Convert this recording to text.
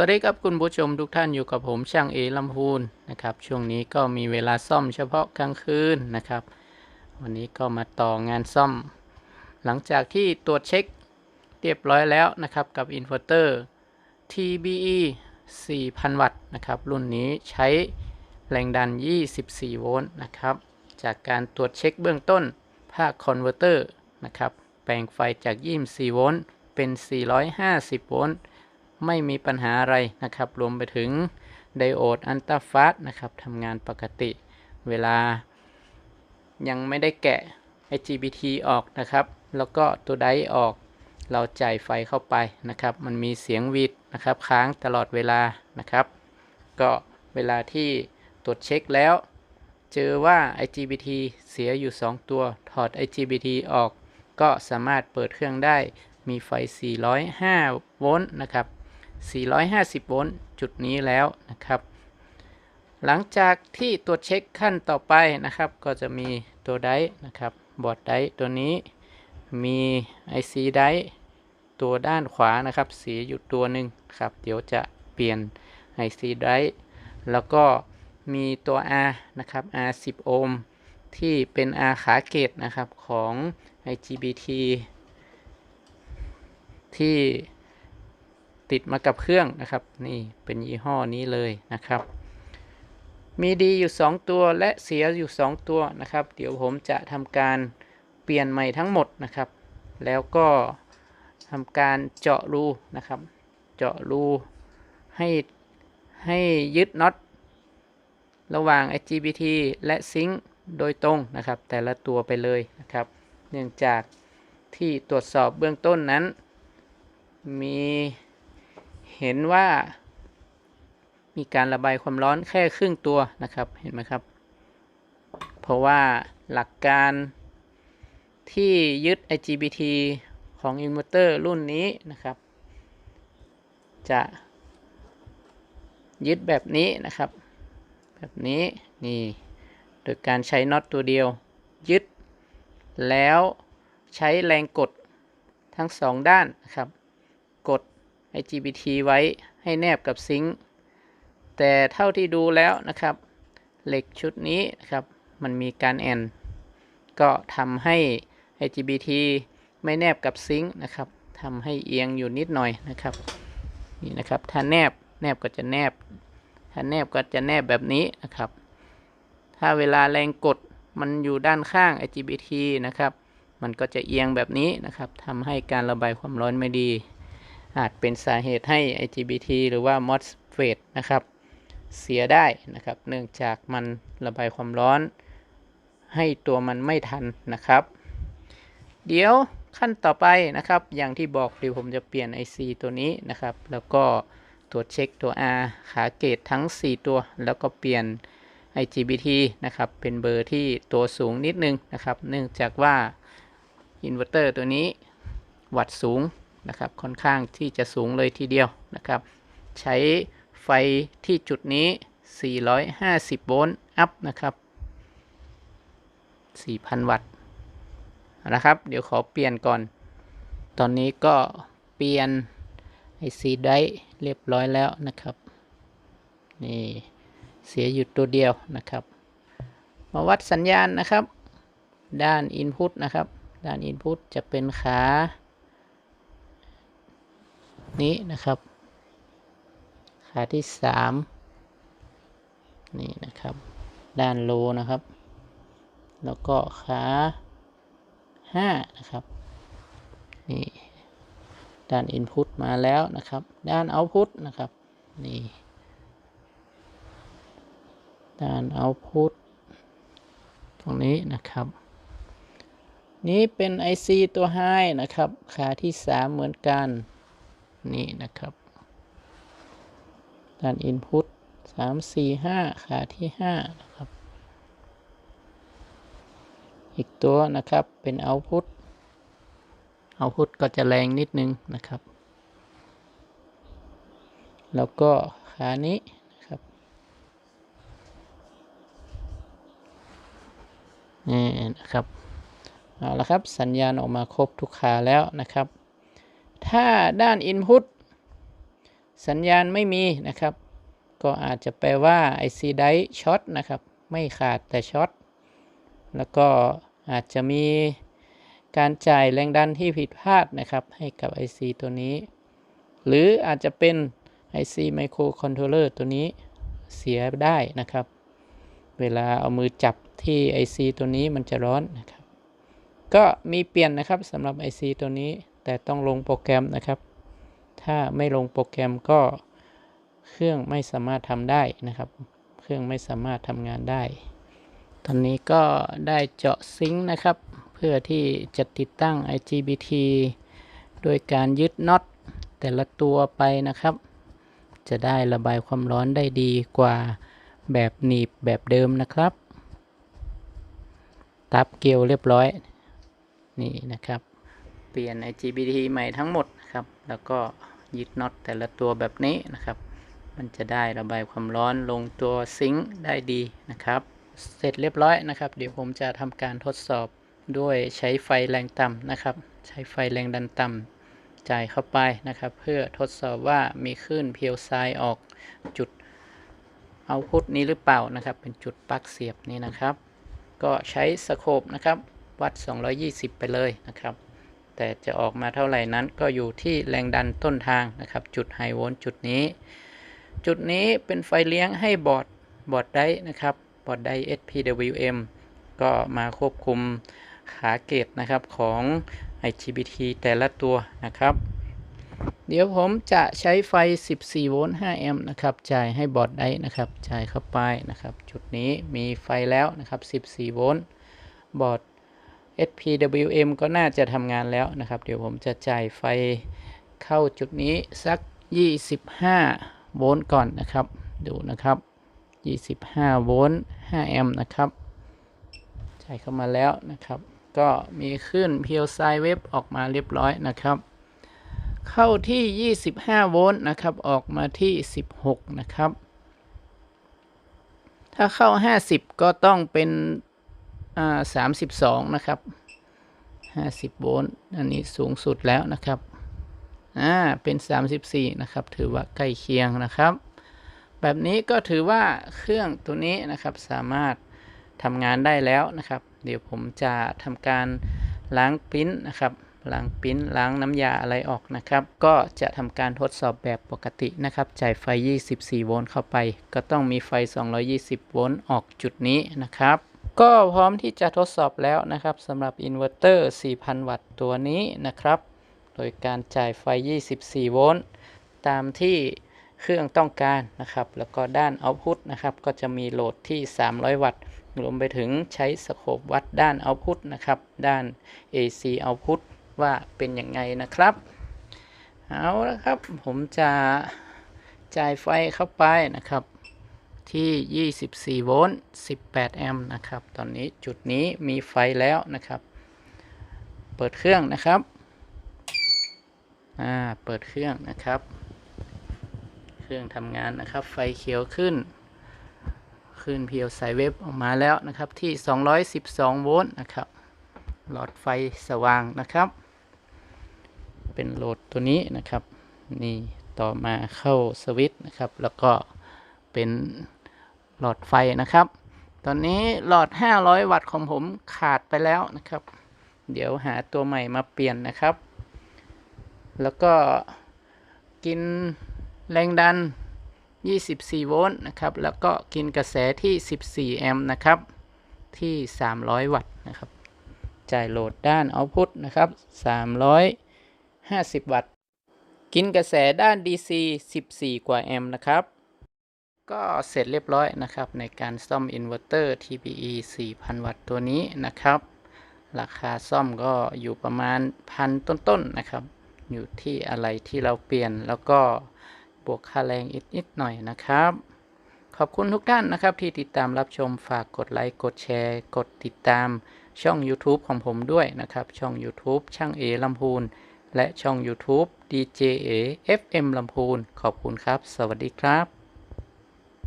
วัสดีครับคุณผู้ชมทุกท่านอยู่กับผมช่างเอลำพูนนะครับช่วงนี้ก็มีเวลาซ่อมเฉพาะกลางคืนนะครับ วันนี้ก็มาต่องานซ่อม หลังจากที่ตรวจเช็คเรียบร้อยแล้วนะครับกับอินเวอร์เตอร์ TBE 4,000 วัตต์นะครับรุ่นนี้ใช้แรงดัน 24 โวลต์นะครับจากการตรวจเช็คเบื้องต้นภาคคอนเวอร์เตอร์นะครับแปลงไฟจาก 24 โวลต์เป็น 450 โวลต์ ไม่มีปัญหาอะไรนะครับ รวมไปถึงไดโอดอันตราฟาสนะครับทำงานปกติ เวลา ยังไม่ได้แกะ IGBT ออกนะครับ แล้วก็ตัวไดออก เราจ่ายไฟเข้าไปนะครับ มันมีเสียงวีดนะครับค้างตลอดเวลานะครับ ก็เวลาที่ตรวจเช็คแล้ว เจอว่า IGBT เสียอยู่ 2 ตัว ถอด IGBT ออก ก็สามารถเปิดเครื่องได้มีไฟ 405 โวลต์นะครับ 450 โวลต์จุดนี้แล้วนะครับ หลังจากที่ตรวจเช็คขั้นต่อไปนะครับ ก็จะมีตัวไดนะครับบอร์ดไดตัวนี้มี IC ไดตัวด้านขวานะครับเสียอยู่ตัวหนึ่งครับ เดี๋ยวจะเปลี่ยน IC ไดแล้วก็มีตัว R นะครับ R 10 โอห์มที่เป็น R ขาเกตนะครับของ IGBT ที่ ติดมากับเครื่องนะครับ นี่เป็นยี่ห้อนี้เลยนะครับ มีดีอยู่ 2 ตัวและเสียอยู่ 2 ตัวนะครับ เดี๋ยวผมจะทำการเปลี่ยนใหม่ทั้งหมดนะครับ แล้วก็ทำการเจาะรูนะครับ เจาะรูให้ให้ยึดน็อตระหว่าง IGBT และซิงค์โดยตรงนะครับ แต่ละตัวไปเลยนะครับ เนื่องจากที่ตรวจสอบเบื้องต้นนั้น มี เห็นว่ามีการระบายความร้อนแค่ครึ่งตัวนะครับเห็นไหมครับ เพราะว่าหลักการที่ยึด IGBT ของอินเวอร์เตอร์รุ่นนี้นะครับ จะยึดแบบนี้นะครับ แบบนี้นี่โดยการใช้น็อตตัวเดียว ยึด แล้วใช้แรงกดทั้งสองด้านนะครับ กด IGBT ไว้ให้แนบกับซิงค์แต่เท่าที่ดูแล้วนะครับ เหล็กชุดนี้นะครับมันมีการแอน ก็ทำให้ IGBT ไม่แนบกับซิงค์นะครับทำให้เอียงอยู่นิดหน่อยนะครับนี่นะครับถ้าแนบแนบก็จะแนบ ถ้าแนบก็จะแนบแบบนี้นะครับ ถ้าเวลาแรงกดมันอยู่ด้านข้าง IGBT นะครับ มันก็จะเอียงแบบนี้นะครับทำให้การระบายความร้อนไม่ดี อาจเป็นสาเหตุให้ IGBT หรือว่า MOSFET นะครับ เสียได้นะครับ เนื่องจากมันระบายความร้อน ให้ตัวมันไม่ทันนะครับ เดี๋ยวขั้นต่อไปนะครับ อย่างที่บอกเดี๋ยวผมจะเปลี่ยน IC ตัวนี้นะครับ แล้วก็ตรวจเช็คตัว R ขาเกตทั้ง 4 ตัว แล้วก็เปลี่ยน IGBT นะครับ เป็นเบอร์ที่ตัวสูงนิดนึงนะครับ เนื่องจากว่าอินเวอร์เตอร์ตัวนี้วัดสูง นะครับค่อนข้างที่จะสูงเลยทีเดียวนะครับ ใช้ไฟที่จุดนี้ 450 โวลต์อัพนะครับ 4,000 วัตต์นะครับ เดี๋ยวขอเปลี่ยนก่อน ตอนนี้ก็เปลี่ยนไอซีได้เรียบร้อยแล้วนะครับนี่เสียอยู่ตัวเดียวนะครับ มาวัดสัญญาณนะครับ ด้าน Input นะครับ ด้าน Input จะเป็นขา นี้นะครับ ขาที่สามนี่นะครับ ด้านโลนะครับ แล้วก็ขาห้านะครับ นี่ด้าน Input มาแล้วนะครับ ด้าน Output นะครับ นี่ ด้าน Output ตรงนี้นะครับ นี้เป็น IC ตัว High นะครับ ขาที่ 3 เหมือนกัน นี่นะครับ ด้าน Input 3 4 5 ขาที่ 5 นะครับ อีกตัวนะครับเป็น Output Output ก็จะแรงนิดนึงนะครับ แล้วก็ขานี้นะครับนี่นะครับ เอาละครับสัญญาณออกมาครบทุกขาแล้วนะครับ ถ้าด้าน Input สัญญาณไม่มีนะครับ ก็อาจจะแปลว่า IC ไดช็อตนะครับ ไม่ขาดแต่ช็อตแล้วก็อาจจะมีการจ่ายแรงดันที่ผิดพลาดนะครับ ให้กับ IC ตัวนี้ หรืออาจจะเป็น IC microcontroller ตัวนี้เสียได้นะครับ เวลาเอามือจับที่ IC ตัวนี้มันจะร้อนนะครับ ก็มีเปลี่ยนนะครับสำหรับ IC ตัวนี้ แต่ต้องลงโปรแกรมนะครับ ถ้าไม่ลงโปรแกรมก็เครื่องไม่สามารถทำได้นะครับ เครื่องไม่สามารถทำงานได้ ตอนนี้ก็ได้เจาะซิงค์นะครับ เพื่อที่จะติดตั้ง IGBT โดยการยึดน็อตแต่ละตัวไปนะครับ จะได้ระบายความร้อนได้ดีกว่าแบบหนีบแบบเดิมนะครับ ตับเกลียวเรียบร้อย นี่นะครับ เปลี่ยน IGBT ใหม่ทั้งหมดนะครับ แล้วก็ยึดน็อตแต่ละตัวแบบนี้นะครับ มันจะได้ระบายความร้อนลงตัวซิงค์ได้ดีนะครับ เสร็จเรียบร้อยนะครับ เดี๋ยวผมจะทำการทดสอบด้วยใช้ไฟแรงต่ำนะครับ ใช้ไฟแรงดันต่ำจ่ายเข้าไปนะครับ เพื่อทดสอบว่ามีคลื่นเพียวไซด์ออกจุดเอาพุทนี้หรือเปล่านะครับ เป็นจุดปลั๊กเสียบนี้นะครับ ก็ใช้สโคปนะครับ วัด 220 ไปเลยนะครับ แต่จะออกมาเท่าไหร่นั้นก็อยู่ที่แรงดันต้นทางนะครับ จุดไฮโวลต์จุดนี้ จุดนี้เป็นไฟเลี้ยงให้บอร์ดบอร์ดได้นะครับบอร์ดได้ SPWM ก็มาควบคุมขาเกตนะครับของ IGBT แต่ละตัวนะครับ เดี๋ยวผมจะใช้ไฟ 14 โวลต์ 5 แอมป์นะครับ จ่ายให้บอร์ดได้นะครับ จ่ายเข้าไปนะครับ จุดนี้มีไฟแล้วนะครับ 14 โวลต์ บอร์ด SPWM ก็น่าจะทำงานแล้วนะครับ เดี๋ยวผมจะจ่ายไฟเข้าจุดนี้สัก 25 โวลต์ก่อนนะครับ ดูนะครับ 25 โวลต์ 5 แอมป์นะครับ จ่ายเข้ามาแล้วนะครับ ก็มีขึ้นเพียวไซเวฟออกมาเรียบร้อยนะครับ เข้าที่ 25 โวลต์นะครับ ออกมาที่ 16 นะครับ ถ้าเข้า 50 ก็ต้องเป็น อ่า32นะครับ50โวลต์อันนี้สูงสุดแล้วนะครับอ่าเป็น34นะครับ ถือว่าใกล้เคียงนะครับ แบบนี้ก็ถือว่าเครื่องตัวนี้นะครับสามารถทำงานได้แล้วนะครับ เดี๋ยวผมจะทำการล้างปิ้นนะครับล้างปิ้นล้างน้ำยาอะไรออกนะครับ ก็จะทำการทดสอบแบบปกตินะครับ จ่ายไฟ 24 โวลต์เข้าไป ก็ต้องมีไฟ 220 โวลต์ออกจุดนี้นะครับ ก็พร้อมที่จะทดสอบแล้วนะครับสำหรับอินเวอร์เตอร์ 4,000 วัตต์ตัวนี้นะครับ โดยการจ่ายไฟ 24 โวลต์ตามที่เครื่องต้องการนะครับ แล้วก็ด้านเอาพุตนะครับก็จะมีโหลดที่ 300 วัตต์รวมไปถึงใช้สโคปวัดด้านเอาพุตนะครับ ด้าน AC เอาพุตว่าเป็นยังไงนะครับ เอาละครับผมจะจ่ายไฟเข้าไปนะครับ ที่ 24 โวลต์ 18 แอมป์นะครับ ตอนนี้จุดนี้มีไฟแล้วนะครับ เปิดเครื่องนะครับ อ่า เปิดเครื่องนะครับ เครื่องทำงานนะครับ ไฟเขียวขึ้น ขึ้นเพียวสายเว็บออกมาแล้วนะครับที่ 212 โวลต์นะครับ หลอดไฟสว่างนะครับ เป็นโหลดตัวนี้นะครับ นี่ต่อมาเข้าสวิตช์นะครับ แล้วก็เป็น หลอดไฟนะครับ ตอนนี้หลอด 500 วัตต์ของผมขาดไปแล้วนะครับ เดี๋ยวหาตัวใหม่มาเปลี่ยนนะครับ แล้วก็กินแรงดัน 24 โวลต์นะครับ แล้วก็กินกระแสที่ 14 แอมป์นะครับ ที่ 300 วัตต์นะครับ จ่ายโหลดด้านเอาพุตนะครับ 350 วัตต์ กินกระแสด้าน DC 14 กว่าแอมป์นะครับ ก็เสร็จเรียบร้อยนะครับ ในการซ่อมอินเวอร์เตอร์ TPE 4,000 วัตต์ตัวนี้นะครับ ราคาซ่อมก็อยู่ประมาณพันต้นๆนะครับ อยู่ที่อะไรที่เราเปลี่ยนแล้วก็บวกค่าแรงอีกนิดหน่อยนะครับ ขอบคุณทุกท่านนะครับ ที่ติดตามรับชมฝากกดไลค์กดแชร์ กดติดตามช่อง YouTube ของผมด้วยนะครับ ช่อง YouTube ช่างเอลำพูน และช่อง YouTube DJ เอ FM ลำพูน ขอบคุณครับ สวัสดีครับ